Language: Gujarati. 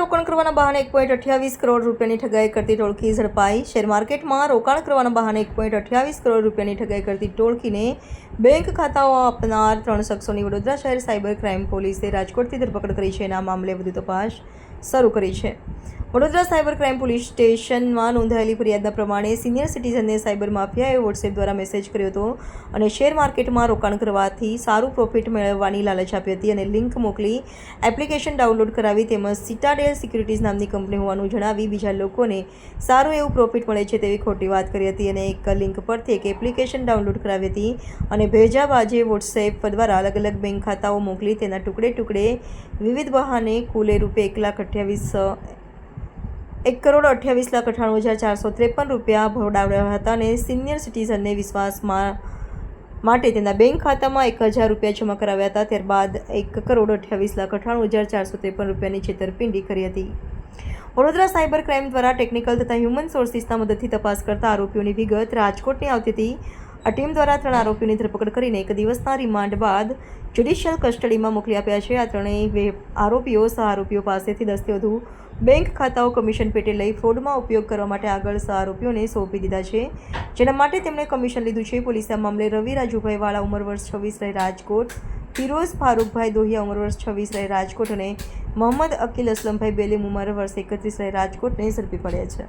રોકાણ કરવાના બહાને એક પોઈન્ટ અઠ્યાવીસ કરોડ રૂપિયાની ઠગાઈ કરતી ટોળકી ઝડપાઈ. શેર માર્કેટમાં રોકાણ કરવાના બહાને એક પોઈન્ટ અઠ્યાવીસ કરોડ રૂપિયાની ઠગાઈ કરતી ટોળકીને બેંક ખાતાઓ આપનાર ત્રણ શખ્સોની વડોદરા શહેર સાયબર ક્રાઇમ પોલીસે રાજકોટથી ધરપકડ કરી છે. એના મામલે વધુ તપાસ શરૂ કરી છે. વડોદરા સાયબર ક્રાઇમ પોલીસ સ્ટેશનમાં નોંધાયેલી ફરિયાદના પ્રમાણે સિનિયર સિટીઝનને સાયબર માફિયાએ વોટ્સએપ દ્વારા મેસેજ કર્યો હતો અને શેર માર્કેટમાં રોકાણ કરવાથી સારું પ્રોફિટ મેળવવાની લાલચ આપી હતી અને લિંક મોકલી એપ્લિકેશન ડાઉનલોડ કરાવી તેમજ સિટાડેલ સિક્યુરિટીઝ નામની કંપની હોવાનું જણાવી બીજા લોકોને સારું એવું પ્રોફિટ મળે છે તેવી ખોટી વાત કરી હતી અને એક લિંક પરથી એક એપ્લિકેશન ડાઉનલોડ કરાવી હતી અને ભેજા બાજે વોટ્સએપ દ્વારા અલગ અલગ બેંક ખાતાઓ મોકલી તેના ટુકડે ટુકડે વિવિધ બહાને કુલે રૂપે એક લાખ અઠ્યાવીસ, એક કરોડ અઠ્યાવીસ લાખ અઠ્ઠાણું હજાર ચારસો ત્રેપન રૂપિયા ભોડાવ્યા હતા અને સિનિયર સિટીઝનને વિશ્વાસમાં માટે તેના બેંક ખાતામાં એક હજાર રૂપિયા જમા કરાવ્યા હતા. ત્યારબાદ એક કરોડ અઠ્યાવીસ લાખ અઠ્ઠાણું હજાર ચારસો ત્રેપન રૂપિયાની છેતરપિંડી કરી હતી. વડોદરા સાયબર ક્રાઇમ દ્વારા ટેકનિકલ તથા હ્યુમન સોર્સિસના મદદથી તપાસ કરતા આરોપીઓની વિગત રાજકોટની આવતી હતી. આ ટીમ દ્વારા ત્રણ આરોપીઓની ધરપકડ કરીને એક દિવસના રિમાન્ડ બાદ જ્યુડિશિયલ કસ્ટડીમાં મોકલી આપ્યા છે. આ ત્રણેય આરોપીઓ સહ આરોપીઓ પાસેથી દસથી વધુ બેંક ખાતાઓ કમિશન પેટે લઈ ફ્રોડમાં ઉપયોગ કરવા માટે આગળ સહ આરોપીઓને સોંપી દીધા છે. જેના માટે તેમણે કમિશન લીધું છે. પોલીસે આ મામલે રવિ રાજુભાઈ વાળા ઉંમર વર્ષ છવ્વીસ રહે રાજકોટ, ફિરોઝ ફારૂકભાઈ દોહિયા ઉંમર વર્ષ છવ્વીસ રહે રાજકોટ અને મોહમ્મદ અકીલ અસલમભાઈ બેલીમ ઉંમર વર્ષ એકત્રીસ રહે રાજકોટને ઝડપી પડ્યા છે.